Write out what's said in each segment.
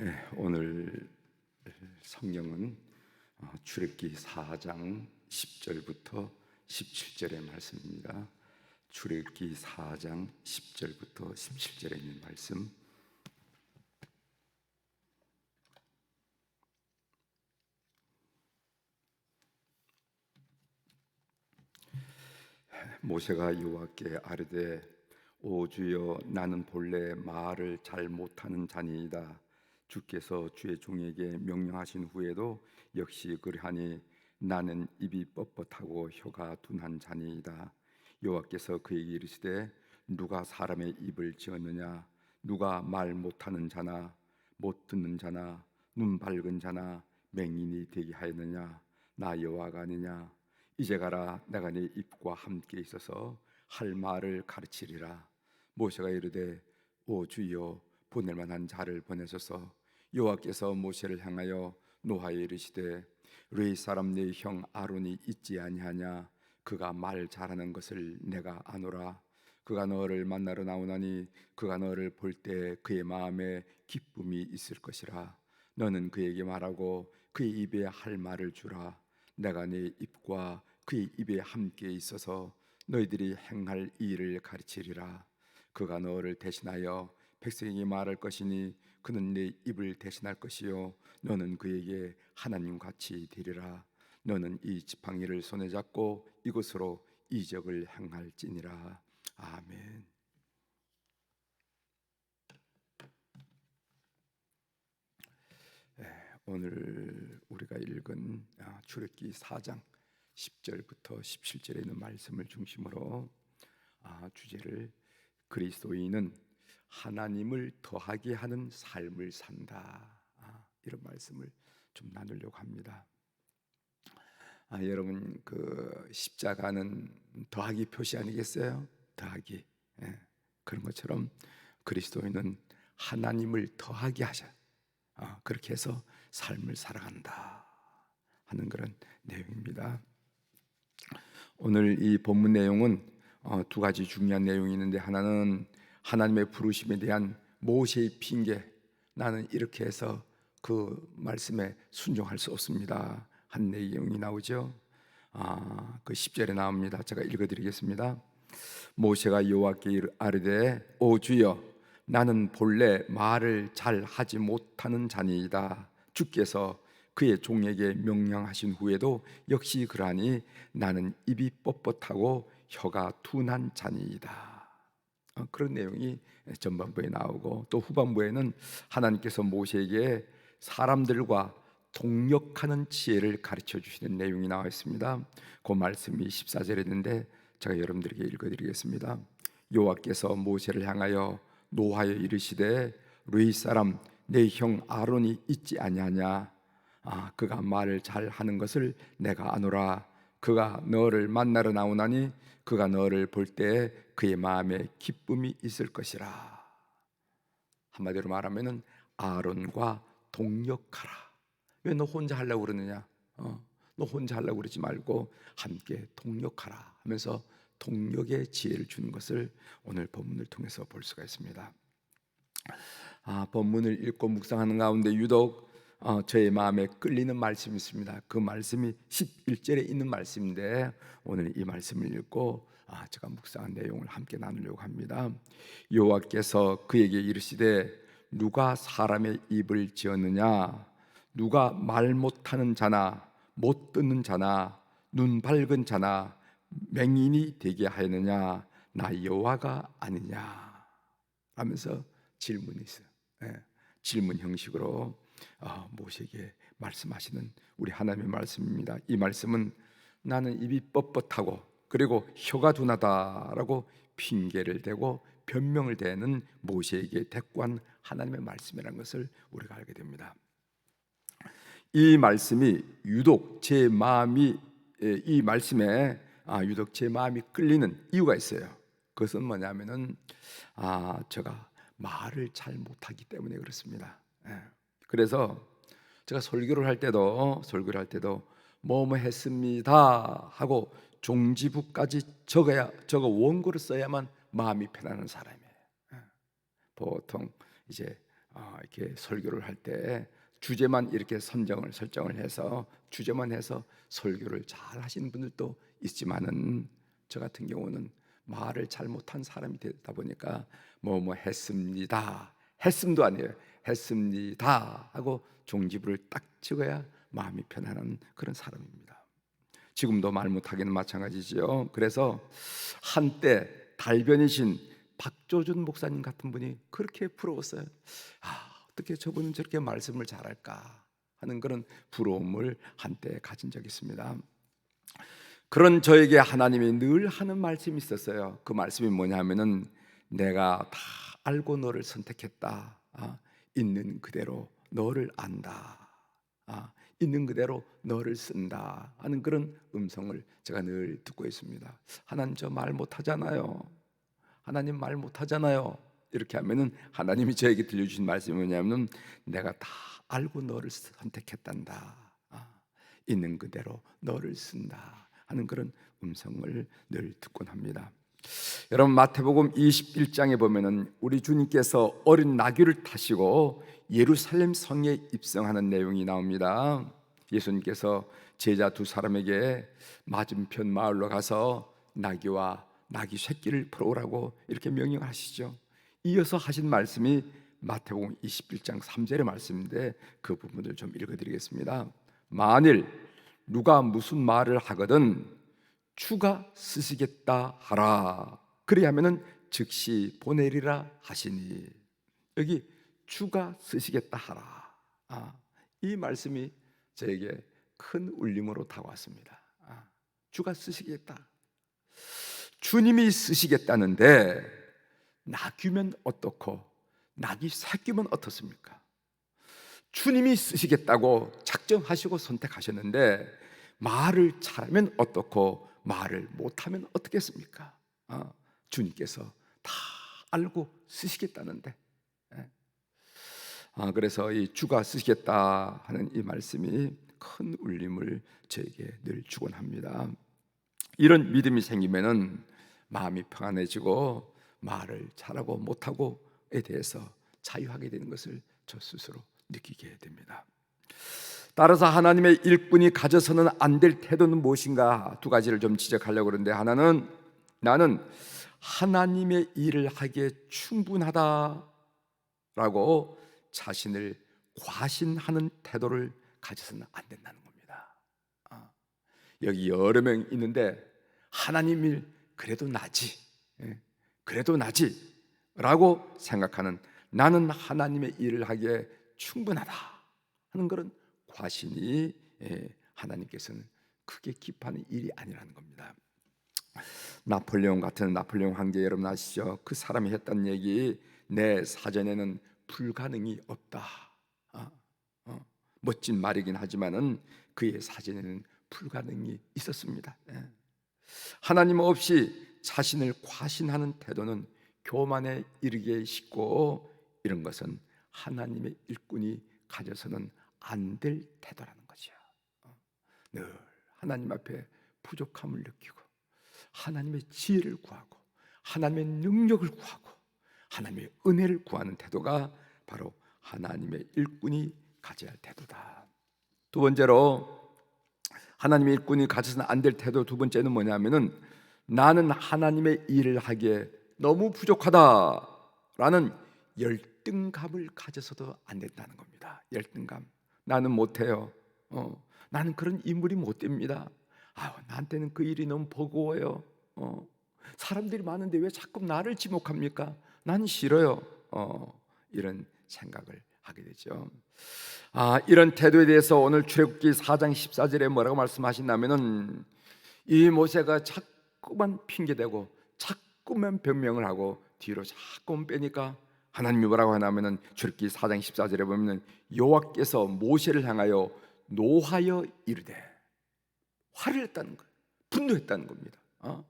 예, 오늘 성경은 어, 출애굽기 4장 10절부터 17절의 말씀입니다. 출애굽기 4장 10절부터 17절에 있는 말씀. 모세가 여호와께 아뢰되 오 주여 나는 본래 말을 잘 못하는 자니이다 주께서 주의 종에게 명령하신 후에도 역시 그러하니 나는 입이 뻣뻣하고 혀가 둔한 자니이다. 여호와께서 그에게 이르시되 누가 사람의 입을 지었느냐? 누가 말 못하는 자나? 못 듣는 자나? 눈 밝은 자나? 맹인이 되게 하였느냐? 나 여호와가 아니냐? 이제 가라 내가 네 입과 함께 있어서 할 말을 가르치리라. 모세가 이르되 오 주여 보낼 만한 자를 보내소서 여호와께서 모세를 향하여 노하여 이르시되 레이 사람 네 형 아론이 있지 아니하냐? 그가 말 잘하는 것을 내가 아노라. 그가 너를 만나러 나오나니 그가 너를 볼 때 그의 마음에 기쁨이 있을 것이라. 너는 그에게 말하고 그의 입에 할 말을 주라. 내가 네 입과 그의 입에 함께 있어서 너희들이 행할 일을 가르치리라. 그가 너를 대신하여 백성에게 말할 것이니 그는 네 입을 대신할 것이요. 너는 그에게 하나님 같이 되리라. 너는 이 지팡이를 손에 잡고 이곳으로 이적을 행할지니라. 아멘. 네, 오늘 우리가 읽은 아, 출애굽기 4장 10절부터 17절에 있는 말씀을 중심으로 아, 주제를 그리스도인은 하나님을 더하게 하는 삶을 산다 아, 이런 말씀을 좀 나누려고 합니다. 아, 여러분 그 십자가는 더하기 표시 아니겠어요? 더하기 예, 그런 것처럼 그리스도인은 하나님을 더하게 하자 아, 그렇게 해서 삶을 살아간다 하는 그런 내용입니다. 오늘 이 본문 내용은 어, 두 가지 중요한 내용이 있는데 하나는 하나님의 부르심에 대한 모세의 핑계 나는 이렇게 해서 그 말씀에 순종할 수 없습니다. 한 내용이 나오죠. 아, 그 10절에 나옵니다. 제가 읽어 드리겠습니다. 모세가 여호와께 아뢰되 오 주여 나는 본래 말을 잘 하지 못하는 자니이다. 주께서 그의 종에게 명령하신 후에도 역시 그러하니 나는 입이 뻣뻣하고 혀가 둔한 자니이다. 어, 그런 내용이 전반부에 나오고 또 후반부에는 하나님께서 모세에게 사람들과 동력하는 지혜를 가르쳐 주시는 내용이 나와 있습니다. 그 말씀이 14절에 있는데 제가 여러분들에게 읽어 드리겠습니다. 여호와께서 모세를 향하여 노하여 이르시되 루이 사람 내 형 아론이 있지 아니하냐 아, 그가 말을 잘 하는 것을 내가 아노라. 그가 너를 만나러 나오나니 그가 너를 볼때 그의 마음에 기쁨이 있을 것이라. 한마디로 말하면은 아론과 동력하라. 왜 너 혼자 하려고 그러느냐? 어, 너 혼자 하려고 그러지 말고 함께 동력하라 하면서 동력의 지혜를 주는 것을 오늘 본문을 통해서 볼 수가 있습니다. 아, 본문을 읽고 묵상하는 가운데 유독 어, 저의 마음에 끌리는 말씀이 있습니다. 그 말씀이 11절에 있는 말씀인데 오늘 이 말씀을 읽고 아, 제가 묵상한 내용을 함께 나누려고 합니다. 여호와께서 그에게 이르시되 누가 사람의 입을 지었느냐? 누가 말 못하는 자나? 못 듣는 자나? 눈 밝은 자나? 맹인이 되게 하였느냐? 나 여호와가 아니냐? 하면서 질문이 있어요. 네, 질문 형식으로. 어, 모세에게 말씀하시는 우리 하나님의 말씀입니다. 이 말씀은 나는 입이 뻣뻣하고 그리고 혀가 둔하다라고 핑계를 대고 변명을 대는 모세에게 대꾸한 하나님의 말씀이라는 것을 우리가 알게 됩니다. 이 말씀이 유독 제 마음이 이 말씀에 아, 유독 제 마음이 끌리는 이유가 있어요. 그것은 뭐냐면은 아 제가 말을 잘 못하기 때문에 그렇습니다. 예. 그래서 제가 설교를 할 때도 설교를 할 때도 뭐뭐 했습니다 하고 종지부까지 적어야 적어 원고를 써야만 마음이 편안한 사람이에요. 예. 보통 이제 아, 이렇게 설교를 할 때 주제만 이렇게 선정을 설정을 해서 주제만 해서 설교를 잘 하시는 분들도 있지만은 저 같은 경우는 말을 잘 못한 사람이 되다 보니까 뭐 뭐 했습니다. 했음도 아니에요. 했습니다 하고 종지부를 딱 찍어야 마음이 편안한 그런 사람입니다. 지금도 말 못하기는 마찬가지죠. 그래서 한때 달변이신 박조준 목사님 같은 분이 그렇게 부러웠어요. 아, 어떻게 저분은 저렇게 말씀을 잘할까 하는 그런 부러움을 한때 가진 적이 있습니다. 그런 저에게 하나님이 늘 하는 말씀이 있었어요. 그 말씀이 뭐냐면은 내가 다 알고 너를 선택했다. 아, 있는 그대로 너를 안다. 아, 있는 그대로 너를 쓴다 하는 그런 음성을 제가 늘 듣고 있습니다. 하나님 저 말 못하잖아요. 하나님 말 못하잖아요. 이렇게 하면은 하나님이 저에게 들려주신 말씀이 뭐냐면 내가 다 알고 너를 선택했단다. 아, 있는 그대로 너를 쓴다 하는 그런 음성을 늘 듣곤 합니다. 여러분 마태복음 21장에 보면은 우리 주님께서 어린 나귀를 타시고 예루살렘 성에 입성하는 내용이 나옵니다. 예수님께서 제자 두 사람에게 맞은편 마을로 가서 나귀와 나귀 새끼를 풀어오라고 이렇게 명령하시죠. 이어서 하신 말씀이 마태복음 21장 3절의 말씀인데 그 부분을 좀 읽어드리겠습니다. 만일 누가 무슨 말을 하거든 추가 쓰시겠다 하라. 그리하면은 즉시 보내리라 하시니 여기 추가 쓰시겠다 하라. 아, 이 말씀이 저에게 큰 울림으로 다가왔습니다. 아, 주가 쓰시겠다. 주님이 쓰시겠다는데 낙이면 어떻고 낙이 새끼면 어떻습니까? 주님이 쓰시겠다고 작정하시고 선택하셨는데 말을 잘하면 어떻고 말을 못하면 어떻겠습니까? 어, 주님께서 다 알고 쓰시겠다는데 예. 아, 그래서 이 주가 쓰시겠다 하는 이 말씀이 큰 울림을 저에게 늘 주곤 합니다. 이런 믿음이 생기면은 마음이 평안해지고 말을 잘하고 못하고에 대해서 자유하게 되는 것을 저 스스로 느끼게 됩니다. 따라서 하나님의 일꾼이 가져서는 안 될 태도는 무엇인가 두 가지를 좀 지적하려고 그러는데 하나는 나는 하나님의 일을 하기에 충분하다라고 자신을 과신하는 태도를 가져서는 안 된다는 겁니다. 아, 여기 여러 명 있는데 하나님 일 그래도 나지, 예, 그래도 나지라고 생각하는 나는 하나님의 일을 하기에 충분하다 하는 그런 과신이 예, 하나님께서는 크게 기뻐하는 일이 아니라는 겁니다. 나폴레옹 같은 나폴레옹 황제 여러분 아시죠? 그 사람이 했던 얘기 내 사전에는 불가능이 없다. 어, 어, 멋진 말이긴 하지만은 그의 사전에는 불가능이 있었습니다. 예. 하나님 없이 자신을 과신하는 태도는 교만에 이르게 쉽고 이런 것은 하나님의 일꾼이 가져서는 안 될 태도라는 거죠. 어, 늘 하나님 앞에 부족함을 느끼고 하나님의 지혜를 구하고 하나님의 능력을 구하고 하나님의 은혜를 구하는 태도가 바로 하나님의 일꾼이 가져야 할 태도다. 두 번째로 하나님의 일꾼이 가져서는 안 될 태도 두 번째는 뭐냐면은 나는 하나님의 일을 하기에 너무 부족하다라는 열등감을 가져서도 안 된다는 겁니다. 열등감. 나는 못해요. 어, 나는 그런 인물이 못 됩니다. 아, 나한테는 그 일이 너무 버거워요. 어, 사람들이 많은데 왜 자꾸 나를 지목합니까? 난 싫어요. 어, 이런 생각을 하게 되죠. 아, 이런 태도에 대해서 오늘 출애굽기 4장 14절에 뭐라고 말씀하신다면은 이 모세가 자꾸만 핑계 대고 자꾸만 변명을 하고 뒤로 자꾸만 빼니까 하나님이 뭐라고 하냐면은 출애굽기 4장 14절에 보면은 여호와께서 모세를 향하여 노하여 이르되 화를 했다는 거예요. 분노했다는 겁니다. 어?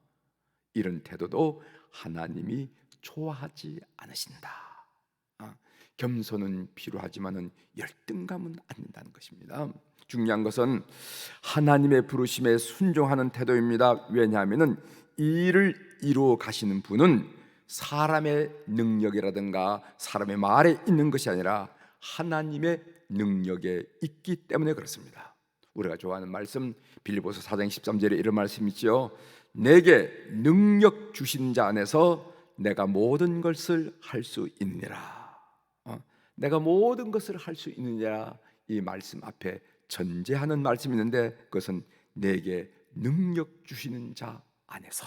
이런 태도도 하나님이 좋아하지 않으신다. 어? 겸손은 필요하지만은 열등감은 안 된다는 것입니다. 중요한 것은 하나님의 부르심에 순종하는 태도입니다. 왜냐하면은 이 일을 이루어 가시는 분은 사람의 능력이라든가 사람의 말에 있는 것이 아니라 하나님의 능력에 있기 때문에 그렇습니다. 우리가 좋아하는 말씀 빌리보서 4장 13절에 이런 말씀이 있죠. 내게 능력 주신 자 안에서 내가 모든 것을 할 수 있느니라. 어, 내가 모든 것을 할 수 있느니라 이 말씀 앞에 전제하는 말씀이 있는데 그것은 내게 능력 주시는 자 안에서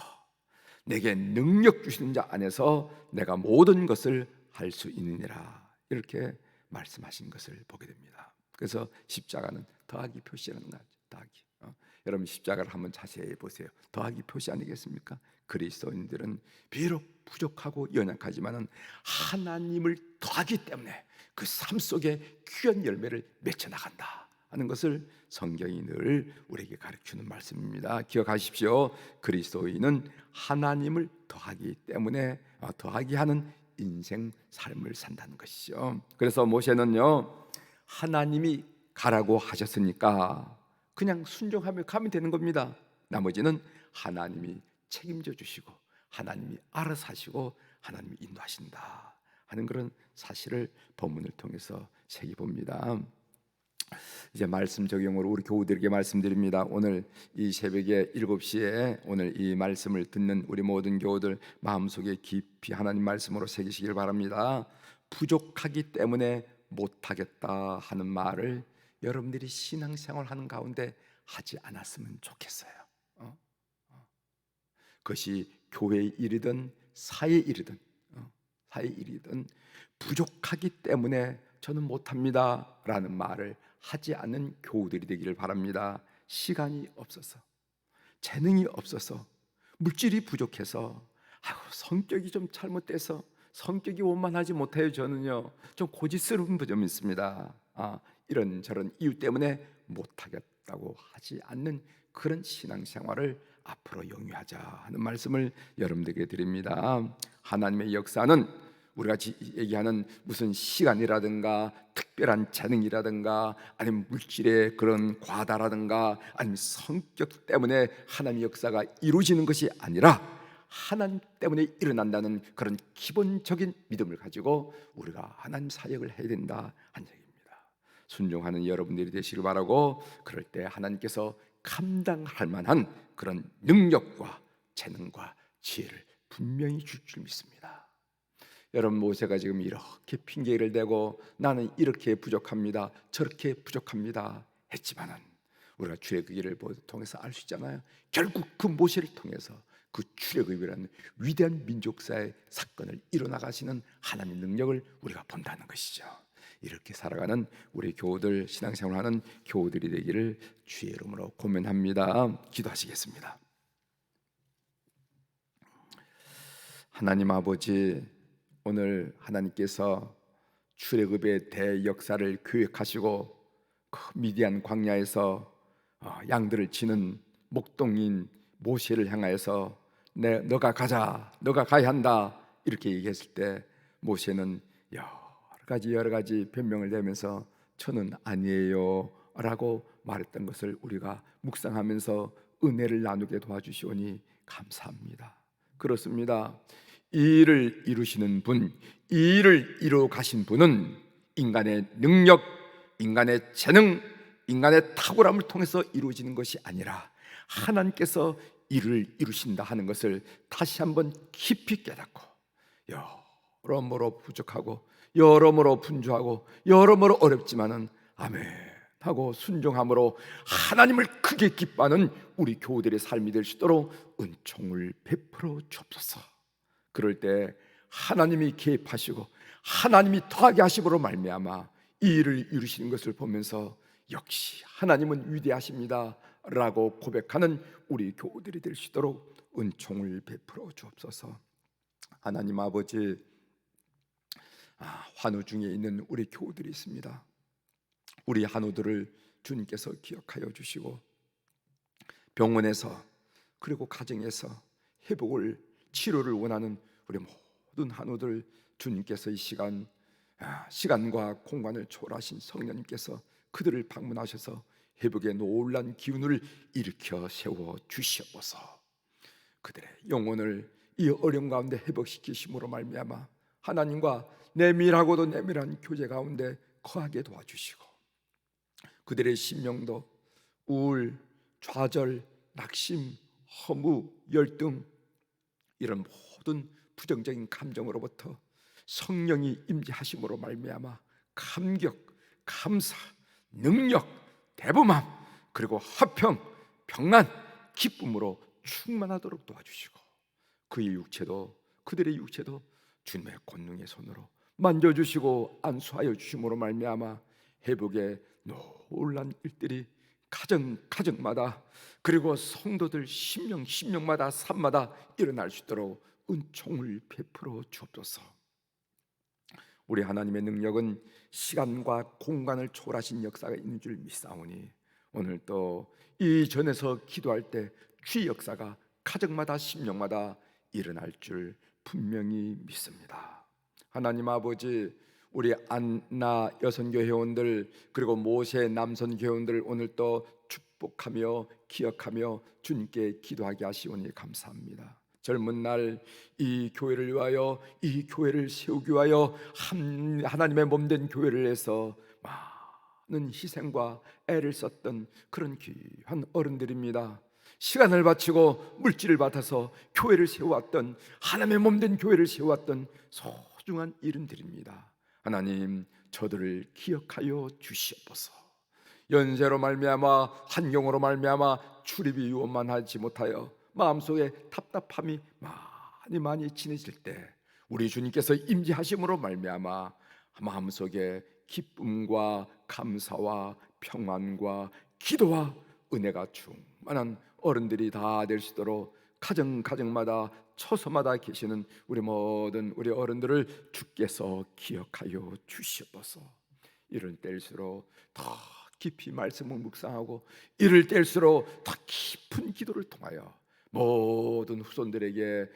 내게 능력 주시는 자 안에서 내가 모든 것을 할 수 있느니라 이렇게 말씀하신 것을 보게 됩니다. 그래서 십자가는 더하기 표시라는 거죠. 더하기. 어, 여러분 십자가를 한번 자세히 보세요. 더하기 표시 아니겠습니까? 그리스도인들은 비록 부족하고 연약하지만은 하나님을 더하기 때문에 그 삶 속에 귀한 열매를 맺혀 나간다 하는 것을 성경이 늘 우리에게 가르치는 말씀입니다. 기억하십시오. 그리스도인은 하나님을 더하기 때문에 어, 더하기 하는 인생 삶을 산다는 것이죠. 그래서 모세는요 하나님이 가라고 하셨으니까 그냥 순종하며 가면 되는 겁니다. 나머지는 하나님이 책임져 주시고 하나님이 알아서 하시고 하나님이 인도하신다 하는 그런 사실을 본문을 통해서 새기 봅니다. 이제 말씀 적용으로 우리 교우들에게 말씀드립니다. 오늘 이 새벽에 7시에 오늘 이 말씀을 듣는 우리 모든 교우들 마음속에 깊이 하나님 말씀으로 새기시길 바랍니다. 부족하기 때문에 못하겠다 하는 말을 여러분들이 신앙생활 하는 가운데 하지 않았으면 좋겠어요. 어? 어. 그것이 교회의 일이든 사회 일이든 어? 사회 일이든 부족하기 때문에 저는 못합니다라는 말을 하지 않는 교우들이 되기를 바랍니다. 시간이 없어서, 재능이 없어서, 물질이 부족해서, 아이고 성격이 좀 잘못돼서 성격이 원만하지 못해요. 저는요 좀 고집스러운 점이 있습니다. 아, 이런 저런 이유 때문에 못하겠다고 하지 않는 그런 신앙생활을 앞으로 영위하자 하는 말씀을 여러분들에게 드립니다. 하나님의 역사는 우리가 얘기하는 무슨 시간이라든가 특별한 재능이라든가 아니면 물질의 그런 과다라든가 아니면 성격 때문에 하나님의 역사가 이루어지는 것이 아니라 하나님 때문에 일어난다는 그런 기본적인 믿음을 가지고 우리가 하나님 사역을 해야 된다 한 얘기입니다. 순종하는 여러분들이 되시길 바라고 그럴 때 하나님께서 감당할 만한 그런 능력과 재능과 지혜를 분명히 줄 줄 믿습니다. 여러분 모세가 지금 이렇게 핑계를 대고 나는 이렇게 부족합니다. 저렇게 부족합니다. 했지만은 우리가 출애굽 기를 통해서 알 수 있잖아요. 결국 그 모세를 통해서 그 출애굽이라는 위대한 민족사의 사건을 이뤄나가시는 하나님의 능력을 우리가 본다는 것이죠. 이렇게 살아가는 우리 교우들 신앙생활하는 교우들이 되기를 주의 이름으로 고면합니다. 기도하시겠습니다. 하나님 아버지 오늘 하나님께서 출애굽의 대역사를 계획하시고 그 미디안 광야에서 어, 양들을 치는 목동인 모세를 향하여서 내 너가 가자 너가 가야 한다 이렇게 얘기했을 때 모세는 여러 가지 여러 가지 변명을 내면서 저는 아니에요라고 말했던 것을 우리가 묵상하면서 은혜를 나누게 도와주시오니 감사합니다. 그렇습니다. 이 일을 이루시는 분, 이 일을 이루어 가신 분은 인간의 능력, 인간의 재능, 인간의 탁월함을 통해서 이루어지는 것이 아니라 하나님께서 일을 이루신다 하는 것을 다시 한번 깊이 깨닫고 여러모로 부족하고 여러모로 분주하고 여러모로 어렵지만은 아멘 하고 순종함으로 하나님을 크게 기뻐하는 우리 교우들의 삶이 될 수 있도록 은총을 베풀어 주옵소서. 그럴 때 하나님이 개입하시고 하나님이 더하게 하심으로 말미암아 이 일을 이루시는 것을 보면서 역시 하나님은 위대하십니다라고 고백하는 우리 교우들이 될 수 있도록 은총을 베풀어 주옵소서. 하나님 아버지 아, 환우 중에 있는 우리 교우들이 있습니다. 우리 한우들을 주님께서 기억하여 주시고 병원에서 그리고 가정에서 회복을 치료를 원하는 우리 모든 한우들 주님께서 이 시간 아, 시간과 공간을 초월하신 성령님께서 그들을 방문하셔서 회복의 놀란 기운을 일으켜 세워 주시옵소서. 그들의 영혼을 이 어려움 가운데 회복시키심으로 말미암아 하나님과 내밀하고도 내밀한 교제 가운데 거하게 도와주시고 그들의 심령도 우울, 좌절, 낙심, 허무, 열등 이런 모든 부정적인 감정으로부터 성령이 임재하심으로 말미암아 감격, 감사, 능력, 대범함 그리고 화평, 평안, 기쁨으로 충만하도록 도와주시고 그의 육체도 그들의 육체도 주님의 권능의 손으로 만져주시고 안수하여 주심으로 말미암아 회복의 놀란 일들이 가정 가정마다 그리고 성도들 심령 심령마다 삶마다 일어날 수 있도록 은총을 베풀어 주옵소서. 우리 하나님의 능력은 시간과 공간을 초월하신 역사가 있는 줄 믿사오니 오늘 또 이 전에서 기도할 때 주의 역사가 가정마다 심령마다 일어날 줄 분명히 믿습니다. 하나님 아버지 우리 안나 여성교 회원들 그리고 모세 남선 회원들 오늘 또 축복하며 기억하며 주님께 기도하게 하시오니 감사합니다. 젊은 날 이 교회를 위하여 이 교회를 세우기 위하여 한- 하나님의 몸된 교회를 해서 많은 희생과 애를 썼던 그런 귀한 어른들입니다. 시간을 바치고 물질을 받아서 교회를 세워왔던 하나님의 몸된 교회를 세워왔던 소중한 이름들입니다. 하나님 저들을 기억하여 주시옵소서. 연세로 말미암아 환경으로 말미암아 출입이 유원만하지 못하여 마음속에 답답함이 많이 많이 지내질 때 우리 주님께서 임재하심으로 말미암아 마음속에 기쁨과 감사와 평안과 기도와 은혜가 충만한 어른들이 다 될 수 있도록 가정 가정마다 처소마다 계시는 우리 모든 우리 어른들을 주께서 기억하여 주시옵소서. 이럴 때일수록 더 깊이 말씀을 묵상하고 이럴 때일수록 더 깊은 기도를 통하여 모든 후손들에게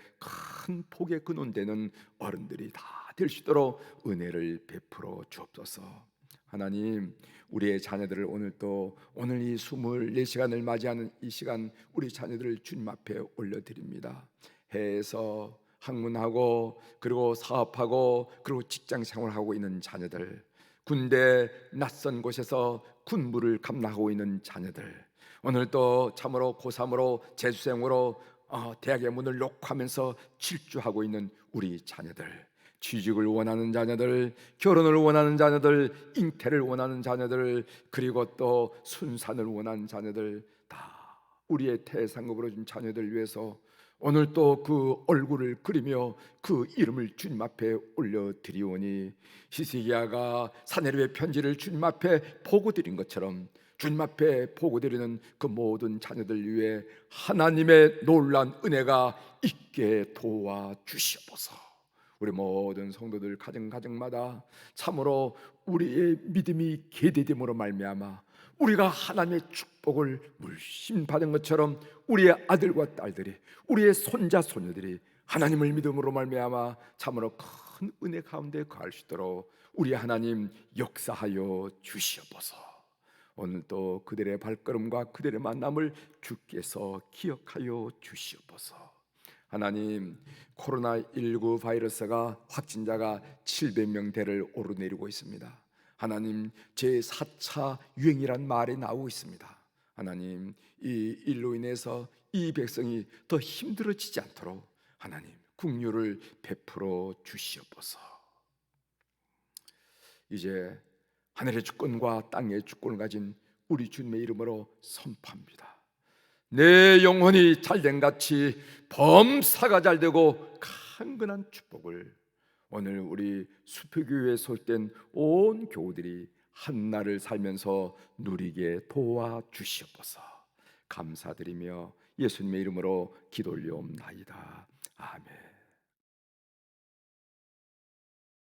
큰 복의 근원되는 어른들이 다 될 수 있도록 은혜를 베풀어 주옵소서. 하나님 우리의 자녀들을 오늘 또 오늘 이 24시간을 맞이하는 이 시간 우리 자녀들을 주님 앞에 올려드립니다. 해에서 학문하고 그리고 사업하고 그리고 직장 생활하고 있는 자녀들 군대 낯선 곳에서 군부를 감당하고 있는 자녀들 오늘 또 참으로 고3으로 재수생으로 어, 대학의 문을 녹화하면서 질주하고 있는 우리 자녀들 취직을 원하는 자녀들, 결혼을 원하는 자녀들, 잉태를 원하는 자녀들, 그리고 또 순산을 원하는 자녀들 다 우리의 태상급으로 준 자녀들 위해서 오늘 또 그 얼굴을 그리며 그 이름을 주님 앞에 올려 드리오니 히스기야가 사내립의 편지를 주님 앞에 보고 드린 것처럼 주님 앞에 보고 드리는 그 모든 자녀들 위해 하나님의 놀란 은혜가 있게 도와 주시옵소서. 우리 모든 성도들 가정 가정마다 참으로 우리의 믿음이 계대됨으로 말미암아 우리가 하나님의 축복을 물씬 받은 것처럼 우리의 아들과 딸들이 우리의 손자 손녀들이 하나님을 믿음으로 말미암아 참으로 큰 은혜 가운데 거할 수 있도록 우리 하나님 역사하여 주시옵소서. 오늘 또 그들의 발걸음과 그들의 만남을 주께서 기억하여 주시옵소서. 하나님 코로나19 바이러스가 확진자가 700명대를 오르내리고 있습니다. 하나님 제 4차 유행이란 말이 나오고 있습니다. 하나님 이 일로 인해서 이 백성이 더 힘들어지지 않도록 하나님 국류를 베풀어 주시옵소서. 이제 하늘의 주권과 땅의 주권을 가진 우리 주님의 이름으로 선포합니다. 내 영혼이 잘된 같이 범사가 잘 되고 강건한 축복을 오늘 우리 수표교회에 소속된 온 교우들이 한날을 살면서 누리게 도와 주시옵소서. 감사드리며 예수님의 이름으로 기도 올려옵나이다. 아멘.